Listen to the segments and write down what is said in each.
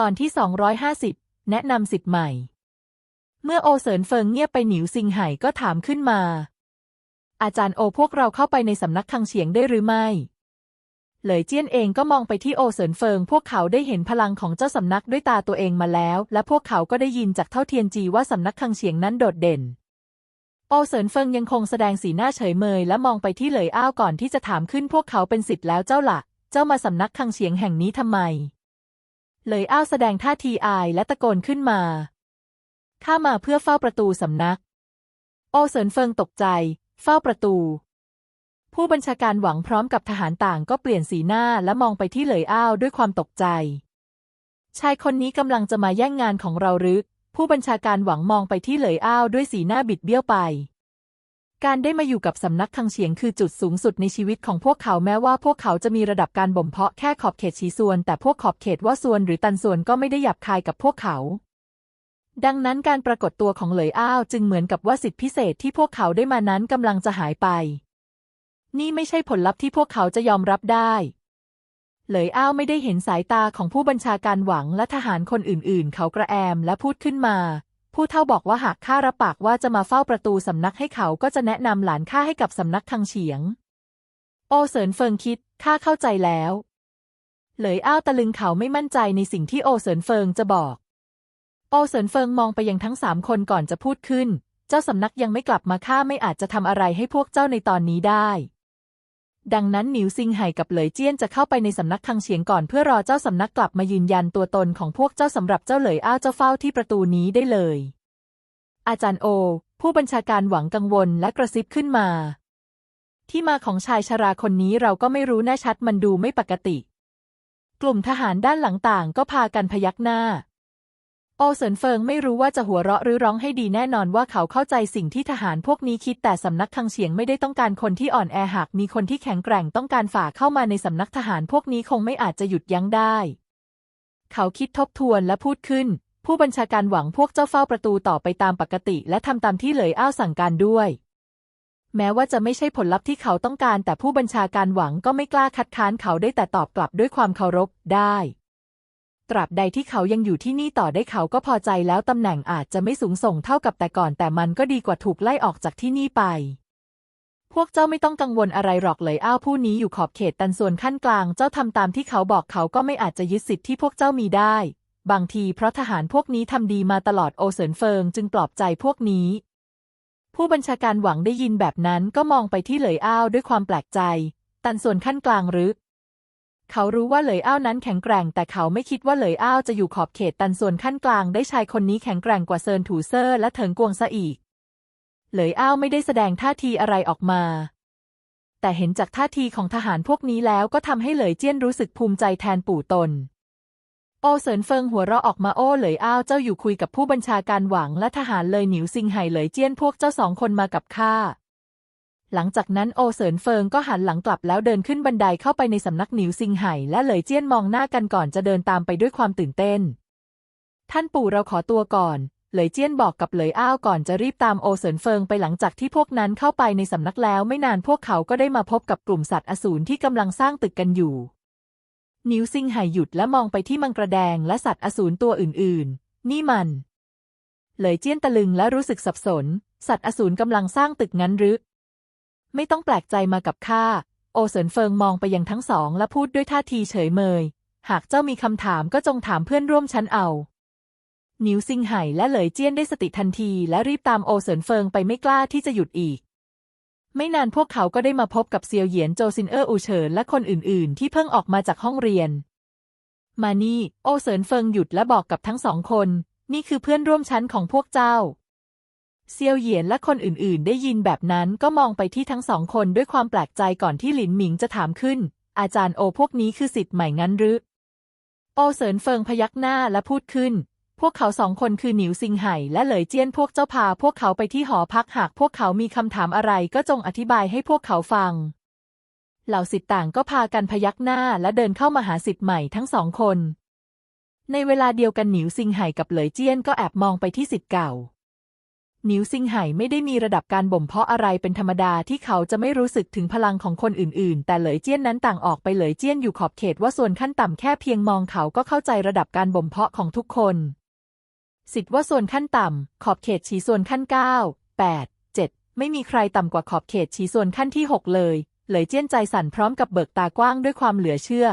ตอนที่ 250 แนะนำสิทธิ์ใหม่ เมื่อโอเสินเฟิงเงียบไปหนิวซิงไห่ก็ถามขึ้นมา อาจารย์โอพวกเราเข้าไปในสำนักคังเฉียงได้หรือไม่ เหลยเจี้ยนเองก็มองไปที่โอเสินเฟิง พวกเขาได้เห็นพลังของเจ้าสำนักด้วยตาตัวเองมาแล้ว และพวกเขาก็ได้ยินจากเท่าเทียนจีว่าสำนักคังเฉียงนั้นโดดเด่น โอเสินเฟิงยังคงแสดงสีหน้าเฉยเมยและมองไปที่เหลยอ้าวก่อนที่จะถามขึ้นพวกเขาเป็นสิทธิ์แล้วเจ้าละ่ะ เจ้ามาสำนักคังเฉียงแห่งนี้ทำไม เลยอ้าวแสดงท่าทีอายและตะโกนขึ้นมา ข้ามาเพื่อเฝ้าประตูสำนัก โอเสินเฟิงตกใจ เฝ้าประตู ผู้บัญชาการหวังพร้อมกับทหารต่างก็เปลี่ยนสีหน้าและมองไปที่เหลยอ้าวด้วยความตกใจ ชายคนนี้กำลังจะมาแย่งงานของเราหรือผู้บัญชาการหวังมองไปที่เหลยอ้าวด้วยสีหน้าบิดเบี้ยวไป การได้มาอยู่กับสำนักคังเฉียงคือจุดสูงสุดในชีวิตของพวกเขาแม้ว่าพวกเขาจะมีระดับการบ่มเพาะแค่ขอบเขตชีส่วน แต่พวกขอบเขตว่าส่วนหรือตันส่วนก็ไม่ได้หยาบคายกับพวกเขา ดังนั้นการปรากฏตัวของเหลยอ้าวจึงเหมือนกับว่าสิทธิพิเศษที่พวกเขาได้มานั้นกำลังจะหายไป นี่ไม่ใช่ผลลัพธ์ที่พวกเขาจะยอมรับได้ เหลยอ้าวไม่ได้เห็นสายตาของผู้บัญชาการหวังและทหารคนอื่นๆ เขากระแอมและพูดขึ้นมา ผู้เท่าบอกว่าหากข้ารับปากว่าจะมาเฝ้าประตูสำนักให้เขาก็จะแนะนำหลานข้าให้กับสำนักคังเฉียง โอเสินเฟิงคิดข้าเข้าใจแล้ว เหลยอ้าวตะลึงเขาไม่มั่นใจในสิ่งที่โอเสินเฟิงจะบอก โอเสินเฟิงมองไปยังทั้งสามคนก่อนจะพูดขึ้น เจ้าสำนักยังไม่กลับมาข้าไม่อาจจะทำอะไรให้พวกเจ้าในตอนนี้ได้ ดังนั้นหนิวซิงไห่กับเหลยเจี้ยนจะเข้าไปในสำนักคังเฉียงก่อนเพื่อรอเจ้าสำนักกลับมายืนยันตัวตนของพวกเจ้าสำหรับเจ้าเหลยอ้าวเจ้าเฝ้าที่ประตูนี้ได้เลย อาจารย์โอ ผู้บัญชาการหวังกังวลและกระซิบขึ้นมา ที่มาของชายชราคนนี้เราก็ไม่รู้แน่ชัดมันดูไม่ปกติ กลุ่มทหารด้านหลังต่างก็พากันพยักหน้า อเสินเฟิงไม่รู้ว่าจะหัวเราะหรือร้องให้ดีแน่นอนว่าเขาเข้าใจสิ่งที่ทหารพวกนี้คิดแต่สำนักคังเฉียงไม่ได้ต้องการคนที่อ่อนแอหากมีคนที่แข็งแกร่งต้องการฝ่าเข้ามาในสำนักทหารพวกนี้คงไม่อาจจะหยุดยั้งได้ เขาคิดทบทวนและพูดขึ้น ผู้บัญชาการหวังพวกเจ้าเฝ้าประตูต่อไปตามปกติ และทำตามที่เหลยอ้าวสั่งการด้วยแม้ว่าจะไม่ใช่ผลลัพธ์ที่เขาต้องการ แต่ผู้บัญชาการหวังก็ไม่กล้าคัดค้านเขาได้แต่ตอบกลับด้วยความเคารพได้ ตราบใดที่เขายังอยู่ที่นี่ต่อได้เขาก็พอใจแล้วตำแหน่งอาจจะไม่สูงส่งเท่ากับแต่ก่อน แต่มันก็ดีกว่าถูกไล่ออกจากที่นี่ไป พวกเจ้าไม่ต้องกังวลอะไรหรอกเลยอ้าวผู้นี้อยู่ขอบเขตตันส่วนขั้นกลาง เจ้าทำตามที่เขาบอกเขาก็ไม่อาจจะยึดสิทธิ์ที่พวกเจ้ามีได้ บางทีเพราะทหารพวกนี้ทำดีมาตลอดโอเสินเฟิงจึงปลอบใจพวกนี้ ผู้บัญชาการหวังได้ยินแบบนั้นก็มองไปที่เหลยอ้าวด้วยความแปลกใจ ตันส่วนขั้นกลางหรือ เขารู้ว่าเหลยอ้าวนั้นแข็งแกร่ง แต่เขาไม่คิดว่าเหลยอ้าวจะอยู่ขอบเขตตันส่วนขั้นกลางได้ชายคนนี้แข็งแกร่งกว่าเซินถูเซอร์และเถิงกวงซะอีก เหลยอ้าวไม่ได้แสดงท่าทีอะไรออกมา แต่เห็นจากท่าทีของทหารพวกนี้แล้วก็ทำให้เหลยเจี้ยนรู้สึกภูมิใจแทนปู่ตน โอเสินเฟิงหัวเราะออกมาโอ้เหลยอ้าวเจ้าอยู่คุยกับผู้บัญชาการหวังและทหารเลยหนิวซิงไห่เหลยเจี้ยนพวกเจ้าสองคนมากับข้า หลังจากนั้นโอเสินเฟิงก็หันหลังกลับแล้วเดินขึ้นบันไดเข้าไปในสำนักหนิวซิงไห่และเหลยเจี้ยนมองหน้ากันก่อนจะเดินตามไปด้วยความตื่นเต้น ท่านปู่เราขอตัวก่อน เหลยเจี้ยนบอกกับเหลยอ้าวก่อนจะรีบตามโอเสินเฟิงไปหลังจากที่พวกนั้นเข้าไปในสำนักแล้วไม่นานพวกเขาก็ได้มาพบกับกลุ่มสัตว์อสูรที่กำลังสร้างตึกกันอยู่นิวซิงไห่หยุดและมองไปที่มังกรแดงและสัตว์อสูรตัวอื่นๆ นี่มัน เหลยเจี้ยนตะลึงและรู้สึกสับสน สัตว์อสูรกำลังสร้างตึกงั้นหรือ ไม่ต้องแปลกใจมากับข้า โอเสินเฟิงมองไปยังทั้งสองและพูดด้วยท่าทีเฉยเมย หากเจ้ามีคำถามก็จงถามเพื่อนร่วมชั้นเอานิวซิงไห่และเหลยเจี้ยนได้สติทันทีและรีบตามโอเสินเฟิงไปไม่กล้าที่จะหยุดอีก ไม่นานพวกเขาก็ได้มาพบกับเซียวเหยียนโจซินเออร์อูเฉินและคนอื่น ๆ ที่เพิ่งออกมาจากห้องเรียน มานี่ โอเสินเฟิงหยุดและบอกกับทั้งสองคน นี่คือเพื่อนร่วมชั้นของพวกเจ้า เซียวเหยียนและคนอื่นๆ ได้ยินแบบนั้นก็มองไปที่ทั้งสองคนด้วยความแปลกใจก่อนที่หลินหมิงจะถามขึ้น อาจารย์โอพวกนี้คือสิทธิ์ใหม่งั้นหรือ โอเสินเฟิงพยักหน้าและพูดขึ้น พวกเขาสองคนคือหนิวซิงไห่และเหลยเจี้ยนพวกเจ้าพาพวกเขาไปที่หอพักหากพวกเขามีคำถามอะไรก็จงอธิบายให้พวกเขาฟัง เหล่าสิทธิ์ต่างก็พากันพยักหน้าและเดินเข้ามาหาสิทธิ์ใหม่ทั้งสองคน ในเวลาเดียวกันหนิวซิงไห่กับเหลยเจี้ยนก็แอบมองไปที่สิทธิ์เก่า หนิวซิงไห่ไม่ได้มีระดับการบ่มเพาะอะไรเป็นธรรมดาที่เขาจะไม่รู้สึกถึงพลังของคนอื่นๆ แต่เหลยเจี้ยนนั้นต่างออกไปเหลยเจี้ยนอยู่ขอบเขตว่าส่วนขั้นต่ำแค่เพียงมองเขาก็เข้าใจระดับการบ่มเพาะของทุกคน สิทธิ์ว่าส่วนขั้นต่ำ ขอบเขตชี้ส่วนขั้นเก้าแปดเจ็ดไม่มีใครต่ำกว่าขอบเขตชี้ส่วนขั้นที่หกเลย เหลยเจี้ยนใจสั่นพร้อมกับเบิกตากว้างด้วยความเหลือเชื่อ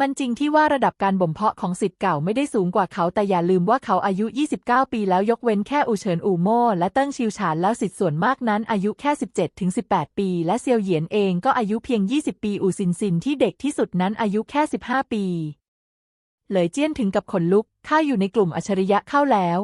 มันจริงที่ว่าระดับการบ่มเพาะของสิทธิ์เก่าไม่ได้สูงกว่าเขาแต่อย่าลืมว่าเขาอายุ 29 ปีแล้วยกเว้นแค่อูเฉินอูโม่และเติ้งชิวฉานแล้วสิทธิ์ส่วนมากนั้นอายุแค่ 17ถึง18 ปี และเซียวเหยียนเองก็อายุเพียง 20 ปีอูซินซินที่เด็กที่สุดนั้นอายุแค่ 15 ปี เหลยเจี้ยนถึงกับขนลุกข้าอยู่ในกลุ่มอัจฉริยะเข้าแล้ว